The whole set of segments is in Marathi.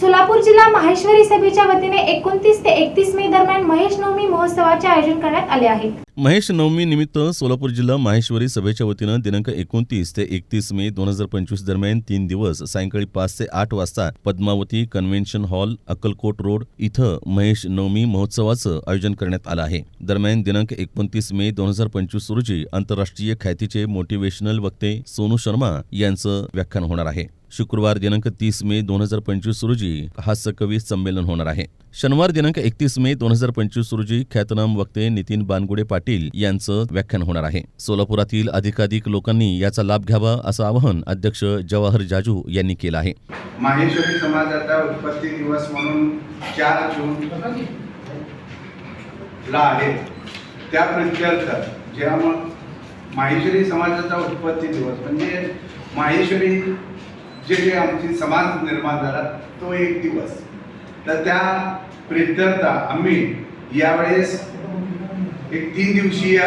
सोलापूर जिल्हा माहेश्वरी सभेच्या वतीने एकोणतीस ते एकतीस मे दरम्यान महेश नवमी महोत्सवाचे आयोजन करण्यात आले आहे. महेश नवमी निमित्त सोलापूर जिल्हा माहेश्वरी सभेच्या वतीनं दिनांक एकोणतीस ते एकतीस मे दोन हजार पंचवीस दरम्यान तीन दिवस सायंकाळी पाच ते आठ वाजता Padmavati convention hall Akkalkot road इथं महेश नवमी महोत्सवाचं आयोजन करण्यात आलं आहे. दरम्यान दिनांक एकोणतीस मे दोन हजार पंचवीस रोजी आंतरराष्ट्रीय ख्यातीचे मोटिवेशनल वक्ते सोनू शर्मा यांचं व्याख्यान होणार आहे. शुक्रवार दिनांक तीस मे दोन हजार पंचवीस रोजी हास्यकवी संमेलन होणार आहे. शनिवार दिनांक एकतीस मे दोन हजार पंचवीस रोजी ख्यातनाम वक्ते नितीन बानगुडे पाटील यांचं व्याख्यान होणार आहे. सोलापुरातील अधिकाधिक लोकांनी याचा लाभ घ्यावा असं आवाहन अध्यक्ष जवाहर जाजू यांनी केलं आहे. माहेश्वरी समाजाचा उत्पत्ती दिवस म्हणून चार जून ला आहे. त्या प्रत्यर्थ जेव्हा माहेश्वरी समाजाचा उत्पत्ती दिवस म्हणजे माहेश्वरी जे काही आमची समाज निर्माण झाला तो एक दिवस. तर त्या प्रित्यर्थ आम्ही यावेळेस एक तीन दिवसीय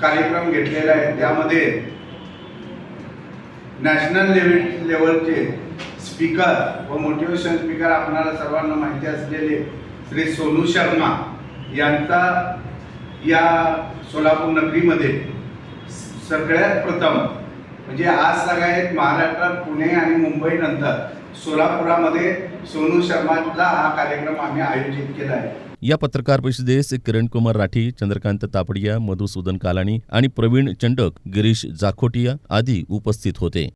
कार्यक्रम घेतलेला आहे. त्यामध्ये नॅशनल लेवल लेवलचे स्पीकर व मोटिवेशन स्पीकर आपणाला सर्वांना माहिती असलेले श्री सोनू शर्मा यांचा या सोलापूर नगरीमध्ये सगळ्यात प्रथम म्हणजे आज सगळ्यात महाराष्ट्रात पुणे आणि मुंबई नंतर सोलापुरामध्ये सोनू शर्माचा हा कार्यक्रम आम्ही आयोजित केला आहे. या पत्रकार परिषदेस किरणकुमार राठी चंद्रकांत तापडिया मधुसूदन कालाणी आणि प्रवीण चंडक गिरीश जाखोटिया आदी उपस्थित होते.